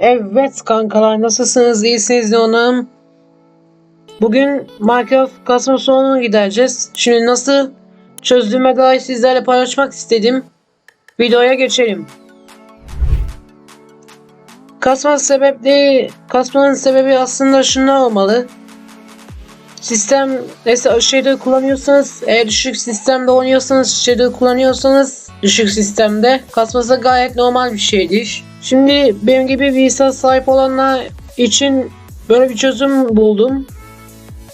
Evet kankalar nasılsınız? İyisiniz de onum. Bugün Minecraft kasma sorununu gidereceğiz. Şimdi nasıl çözdüğüme dair sizlerle paylaşmak istedim. Videoya geçelim. Kasma sebebi, kasmanın sebebi aslında şunlar olmalı. Sistem mesela shader kullanıyorsanız eğer düşük sistemde oynuyorsanız shader kullanıyorsanız düşük sistemde kasması gayet normal bir şeydir. Şimdi benim gibi bilgisayar sahip olanlar için böyle bir çözüm buldum.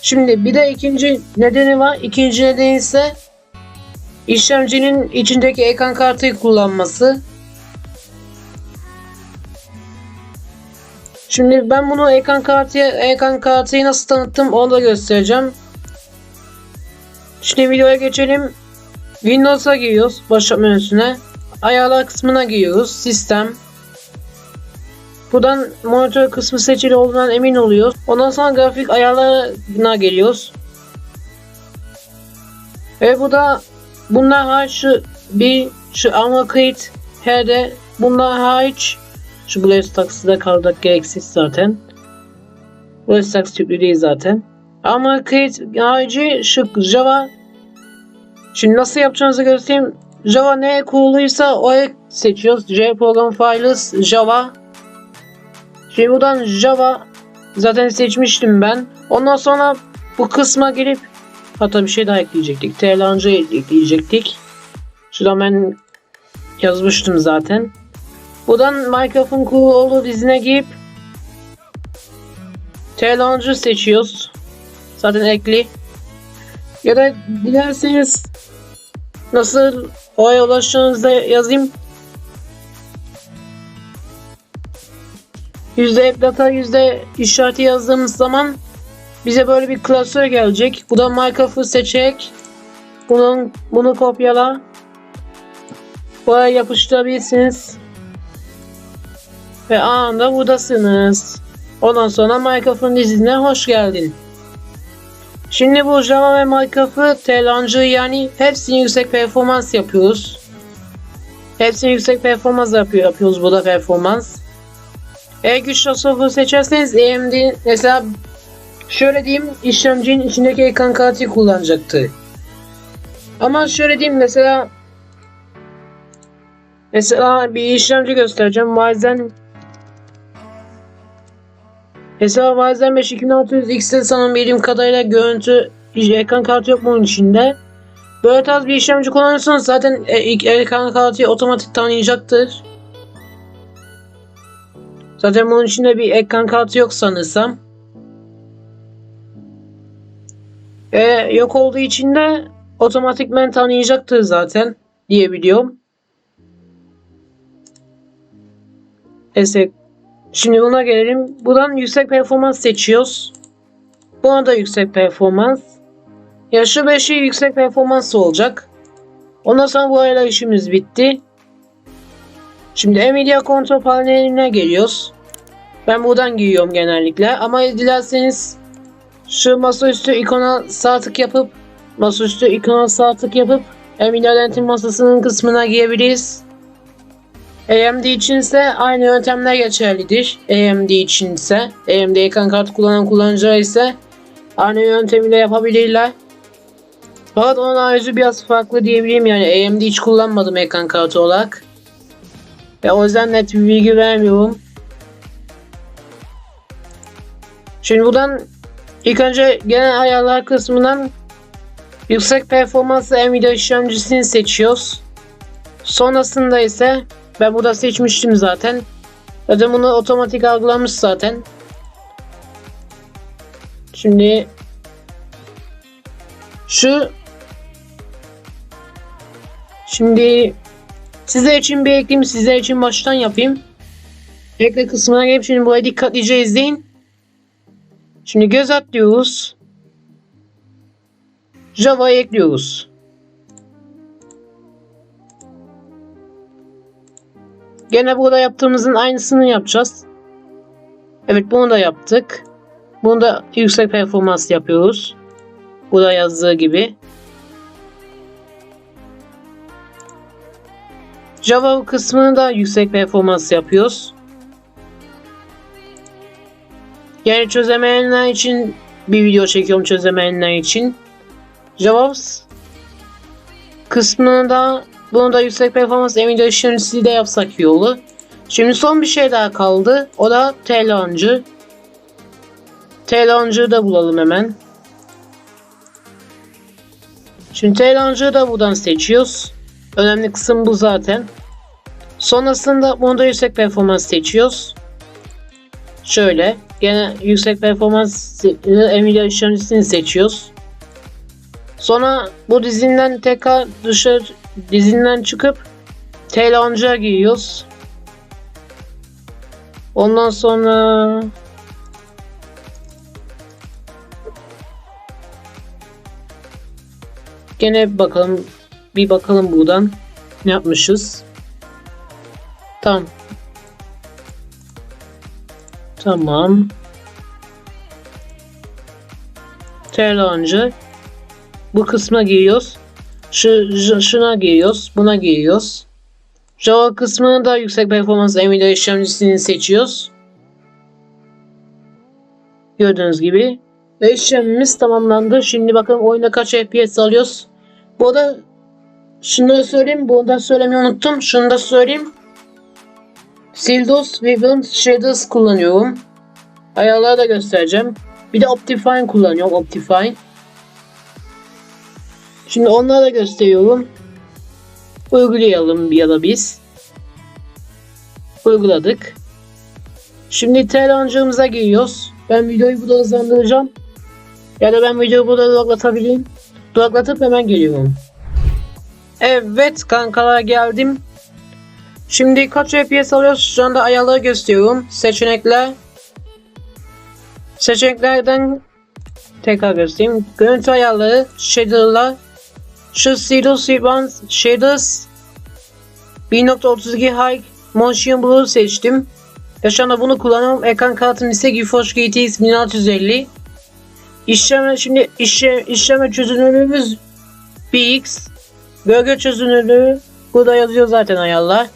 Şimdi bir de ikinci nedeni var. İkinci nedeni ise işlemcinin içindeki ekran kartı kullanması. Şimdi ben bunu ekran kartı ekran kartıyı nasıl tanıttım onu da göstereceğim. Şimdi videoya geçelim. Windows'a giriyoruz başlatma menüsüne. Ayarlar kısmına giriyoruz. Sistem. Buradan monitör kısmı seçili olduğundan emin oluyoruz. Ondan sonra grafik ayarlarına geliyoruz. Ve bu da bunlar hariç şu bir şu Armacade HD bunlar hariç şu BlueStacks'da kaldık gereksiz zaten. BlueStacks yüklü değil zaten. Armacade harici şu Java Şimdi nasıl yapacağınızı göstereyim. Java neye kuruluysa o seçiyoruz. J program files Java Şimdi buradan Java zaten seçmiştim ben. Ondan sonra bu kısma gelip hatta bir şey daha ekleyecektik. TLANCı ekleyecektik. Şuradan ben yazmıştım zaten. Buradan Minecraft'ın kurulu dizine girip TLANCı seçiyoruz. Zaten ekli. Ya da dilerseniz nasıl oraya ulaşacağınızı yazayım. App data yüzde işareti yazdığımız zaman bize böyle bir klasör gelecek. Bu da Minecraft'ı seçerek bunun bunu kopyala. Buraya yapıştırabilirsiniz. Ve anında buradasınız. Ondan sonra Minecraft'ın dizine hoş geldin. Şimdi bu Java ve Minecraft'ı telancı yani hepsini yüksek performans yapıyoruz. Hepsini yüksek performans yapıyor, yapıyoruz burada performans. Eğer güç tasarrufu seçerseniz AMD mesela şöyle diyeyim işlemcinin içindeki ekran kartı kullanacaktı. Ama şöyle diyeyim mesela mesela bir işlemci göstereceğim. Ryzen Mesela Ryzen 5 2600X'te sanırım bildiğim kadarıyla görüntü ekran kartı yok bunun içinde. Böyle tarz bir işlemci kullanırsanız zaten e, ilk ekran kartı otomatik tanıyacaktır. Zaten bunun içinde bir ekran kartı yok sanırsam. E, yok olduğu için de otomatikmen tanıyacaktır zaten diyebiliyorum. Neyse. Şimdi buna gelelim. Buradan yüksek performans seçiyoruz. Buna da yüksek performans. Ya şu 5'i yüksek performans olacak. Ondan sonra bu ayla işimiz bitti. Şimdi Nvidia kontrol paneline geliyoruz. Ben buradan giyiyorum genellikle ama dilerseniz şu masaüstü ikona sağ tık yapıp masaüstü ikona sağ tık yapıp Nvidia Lent'in masasının kısmına giyebiliriz. AMD içinse aynı yöntemler geçerlidir. AMD içinse AMD ekran kartı kullanan kullanıcılar ise aynı yöntemiyle yapabilirler. Fakat onun ayrıcı biraz farklı diyebileyim yani AMD hiç kullanmadım ekran kartı olarak. Ve o yüzden net bir bilgi vermiyorum. Şimdi buradan ilk önce genel ayarlar kısmından yüksek performanslı Nvidia işlemcisini seçiyoruz. Sonrasında ise ben burada seçmiştim zaten. Zaten bunu otomatik algılamış zaten. Şimdi şu şimdi Sizler için bir ekleyeyim. Sizler için baştan yapayım. Ekle kısmına gelip şimdi burayı dikkatlice izleyin. Şimdi göz atlıyoruz. Java'yı ekliyoruz. Gene burada yaptığımızın aynısını yapacağız. Evet bunu da yaptık. Bunu da yüksek performans yapıyoruz. Burada yazdığı gibi. Java kısmını da yüksek performans yapıyoruz. Yani çözemeyenler için bir video çekiyorum çözemeyenler için. Javas kısmını da bunu da yüksek performans işlemcisi de yapsak iyi olur. Şimdi son bir şey daha kaldı. O da T-Launcher. Da bulalım hemen. Şimdi T-Launcher'ı da buradan seçiyoruz. Önemli kısım bu zaten. Sonrasında bunu da yüksek performans seçiyoruz. Şöyle. Gene yüksek performans Nvidia işlemcisini seçiyoruz. Sonra bu dizinden tekrar dışarı dizinden çıkıp T-Launcher'a giriyoruz. Ondan sonra Gene bakalım bir bakalım buradan ne yapmışız. Tamam. Tamam. Terlancı. Bu kısma giriyoruz. Şu, şuna giriyoruz. Buna giriyoruz. Java kısmını da yüksek performans Nvidia işlemcisini seçiyoruz. Gördüğünüz gibi. Ve işlemimiz tamamlandı. Şimdi bakalım oyunda kaç FPS alıyoruz. Bu arada şunu da söyleyeyim. Bunu da söylemeyi unuttum. Şunu da söyleyeyim. Sildos Vivian Shaders kullanıyorum. Ayarları da göstereceğim. Bir de Optifine kullanıyorum. Optifine. Şimdi onları da gösteriyorum. Uygulayalım ya da biz. Uyguladık. Şimdi T giriyoruz. Ben videoyu burada hızlandıracağım. Ya da ben videoyu burada duraklatabileyim. Duraklatıp hemen geliyorum. Evet kankalar geldim. Şimdi kaç FPS alıyoruz? Şu anda ayarları gösteriyorum. Seçenekler. Seçeneklerden tekrar göstereyim. Görüntü ayarları, shader'lar, şu Shadow Sequence Shaders 1.32 High Motion Blur seçtim. Ve şu anda bunu kullanıyorum. Ekran kartım ise GeForce GTX 1650. İşleme şimdi işleme, işleme çözünürlüğümüz BX. Gölge çözünürlüğü burada yazıyor zaten ayarlar.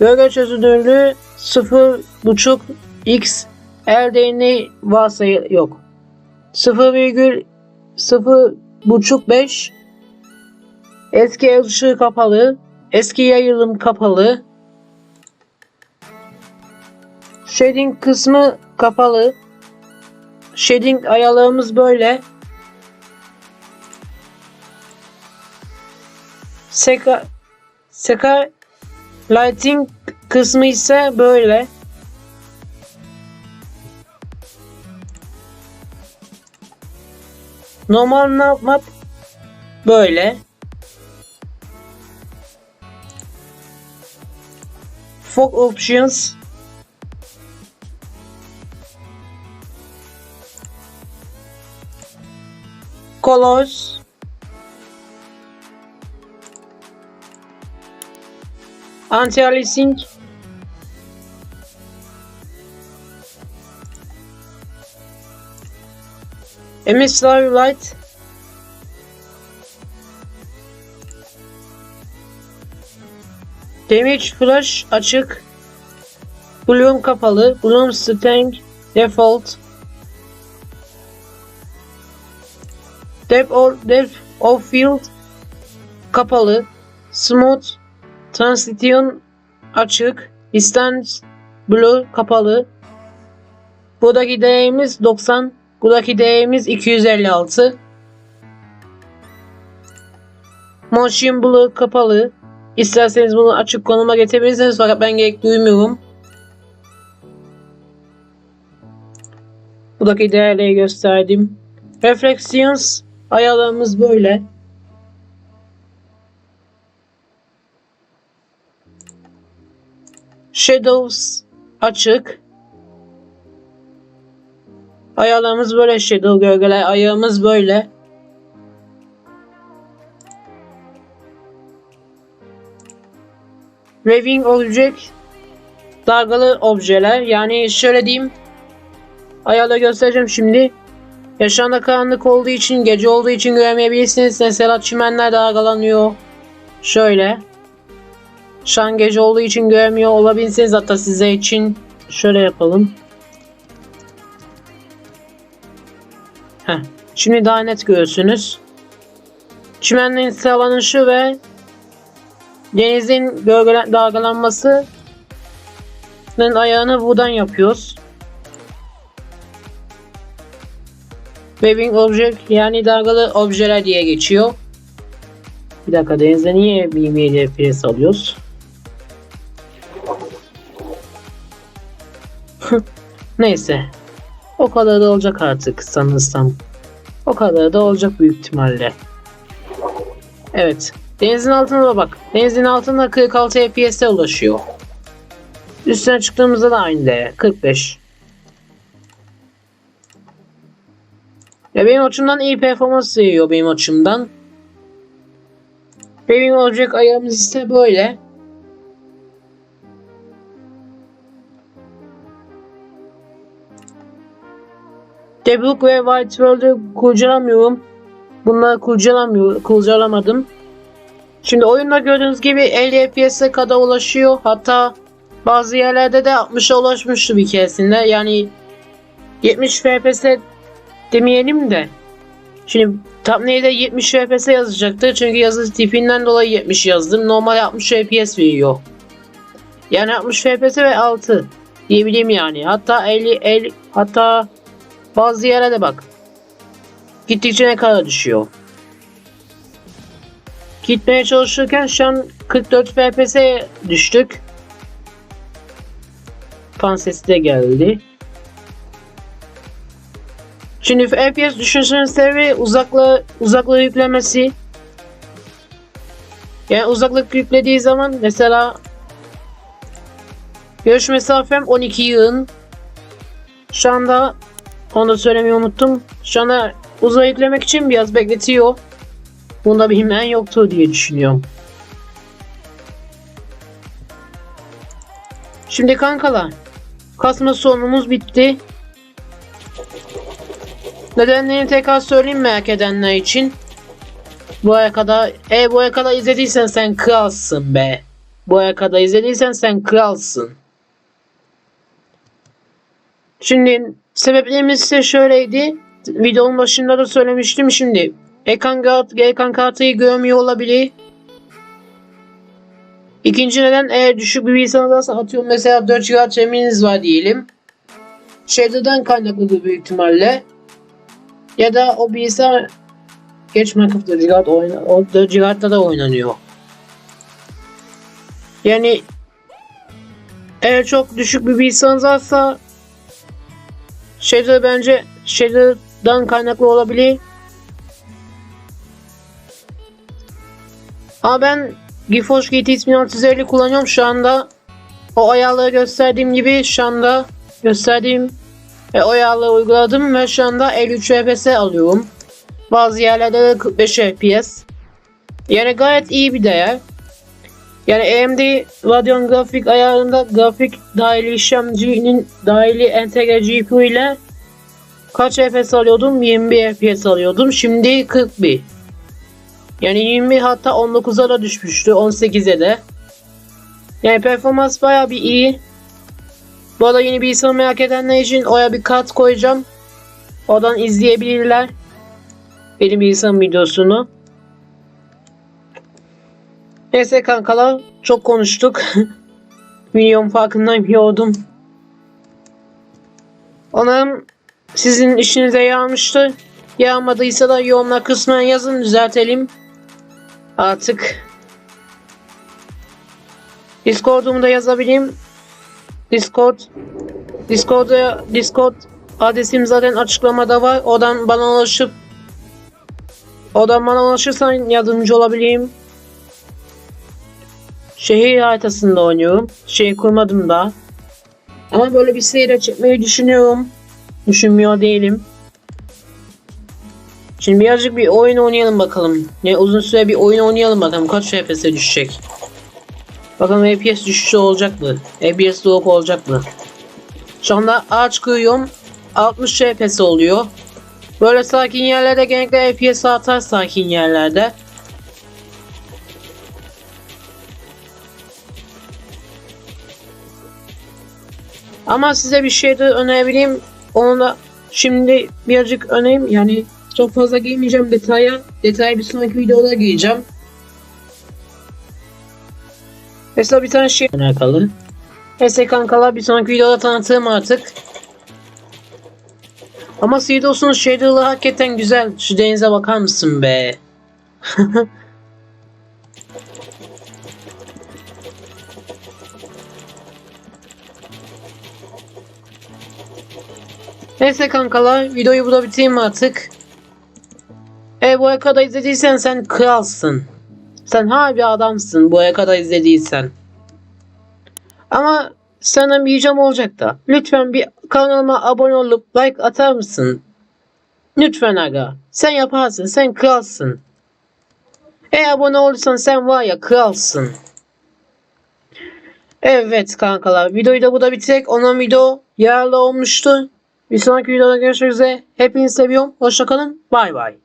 Gölge çözünürlüğü 0.5 X LDN varsa yok. 0,0.5 Eski ışığı kapalı. Eski yayılım kapalı. Shading kısmı kapalı. Shading ayarlarımız böyle. Seka Seka Lighting kısmı ise böyle. Normal map böyle. Fog options colors anti-aliasing emissary light Damage flash açık. Bloom kapalı. Bloom stang default. Depth or depth of field kapalı. Smooth transition açık. Distance blue kapalı. Buradaki değerimiz 90. Buradaki değerimiz 256. Motion blue kapalı. İsterseniz bunu açık konuma getirebilirsiniz fakat ben gerek duymuyorum. Buradaki değerleri gösterdim. Reflections ayarlarımız böyle. Shadows açık. Ayarlarımız böyle shadow gölgeler ayarımız böyle. Waving Object dalgalı objeler. Yani şöyle diyeyim. Ayarla göstereceğim şimdi. Ya şu anda karanlık olduğu için, gece olduğu için göremeyebilirsiniz. Mesela çimenler dalgalanıyor. Şöyle. Şu an gece olduğu için göremiyor olabilirsiniz. Hatta size için şöyle yapalım. Heh. Şimdi daha net görürsünüz. Çimenlerin sıralanışı ve denizin dalgalanmasının ayağını buradan yapıyoruz. Waving object yani dalgalı objeler diye geçiyor. Bir dakika denizde niye 27 FPS alıyoruz? Neyse. O kadar da olacak artık sanırsam. O kadar da olacak büyük ihtimalle. Evet. Denizin altına da bak. Denizin altında 46 FPS'e ulaşıyor. Üstüne çıktığımızda da aynı değer. 45. Ya benim açımdan iyi performans veriyor benim açımdan. Benim olacak ayağımız ise böyle. Debug ve White World'ü kurcalamıyorum. Bunları kurcalamıyor, kurcalamadım. Şimdi oyunda gördüğünüz gibi 50 FPS'e kadar ulaşıyor. Hatta bazı yerlerde de 60'a ulaşmıştı bir keresinde. Yani 70 FPS demeyelim de. Şimdi thumbnail'de 70 FPS yazacaktı. Çünkü yazı tipinden dolayı 70 yazdım. Normal 60 FPS veriyor. Yani 60 FPS ve 6 diyebileyim yani. Hatta 50 50 hatta bazı yere de bak. Gittikçe ne kadar düşüyor. Gitmeye çalışırken şu an 44 FPS'e düştük. Fan sesi de geldi. Şimdi FPS düşünsünün sebebi uzaklığı, uzaklığı yüklemesi. Yani uzaklık yüklediği zaman mesela görüş mesafem 12 yığın. Şu anda onu da söylemeyi unuttum. Şu anda uzağa yüklemek için biraz bekletiyor. Bunda bir bilmeyen yoktu diye düşünüyorum. Şimdi kankalar. Kasma sorunumuz bitti. Nedenlerini tekrar söyleyeyim merak edenler için. Bu aya kadar, e bu aya kadar izlediysen sen kralsın be. Bu aya kadar izlediysen sen kralsın. Şimdi sebeplerimiz ise şöyleydi. Videonun başında da söylemiştim şimdi. Ekran, kart, ekran kartıyı görmüyor olabilir. İkinci neden eğer düşük bir bilgisayar varsa atıyorum mesela 4 GB RAM'iniz var diyelim. Shader'dan kaynaklıdır büyük ihtimalle. Ya da o bilgisayar geç Minecraft 4 GB oyna, o 4 GB'da da oynanıyor. Yani eğer çok düşük bir bilgisayarınız varsa Shader bence Shader'dan kaynaklı olabilir. Ama ben GeForce GTX 1650 kullanıyorum şu anda. O ayarları gösterdiğim gibi şu anda gösterdiğim ve o ayarları uyguladım ve şu anda 53 FPS alıyorum. Bazı yerlerde de 45 FPS. Yani gayet iyi bir değer. Yani AMD Radeon grafik ayarında grafik dahili işlemcinin dahili entegre GPU ile kaç FPS alıyordum? 21 FPS alıyordum. Şimdi 41. Yani 20 hatta 19'a da düşmüştü. 18'e de. Yani performans baya bir iyi. Bu arada yeni bir bilgisayar merak edenler için oya bir kart koyacağım. Oradan izleyebilirler. Benim bilgisayarım videosunu. Neyse kankalar çok konuştuk. Milyon farkındayım yordum. Umarım sizin işinize yağmıştır. Yağmadıysa da yorumlar kısmına yazın düzeltelim. Artık Discord'umu da yazabileyim. Discord Discord'da Discord adresim zaten açıklamada var. Oradan bana ulaşıp Oradan bana ulaşırsan yardımcı olabileyim. Şehir haritasında oynuyorum. Şey kurmadım da. Ama böyle bir seyre çekmeyi düşünüyorum. Düşünmüyor değilim. Şimdi birazcık bir oyun oynayalım bakalım. Ne uzun süre bir oyun oynayalım bakalım kaç FPS'e düşecek. Bakalım FPS düşüşü olacak mı? FPS drop olacak mı? Şu anda ağaç kırıyorum. 60 FPS oluyor. Böyle sakin yerlerde genellikle FPS artar sakin yerlerde. Ama size bir şey de önerebileyim. Onu da Şimdi birazcık öneyim yani çok fazla girmeyeceğim detaya. Detaya bir sonraki videoda gireceğim. Mesela bir tane şey alakalı. Neyse kankalar bir sonraki videoda tanıtırım artık. Ama Seedos'un shader'ı hakikaten güzel. Şu denize bakar mısın be? Neyse kankalar videoyu burada bitireyim artık. E buraya kadar izlediysen sen kralsın. Sen harbi adamsın buraya kadar izlediysen. Ama senden bir ricam olacak da. Lütfen bir kanalıma abone olup like atar mısın? Lütfen aga. Sen yaparsın. Sen kralsın. E abone olursan sen var ya kralsın. Evet kankalar. Videoyu da burada bitirek. Onun video yararlı olmuştu. Bir sonraki videoda görüşmek üzere. Hepinizi seviyorum. Hoşçakalın. Bay bay.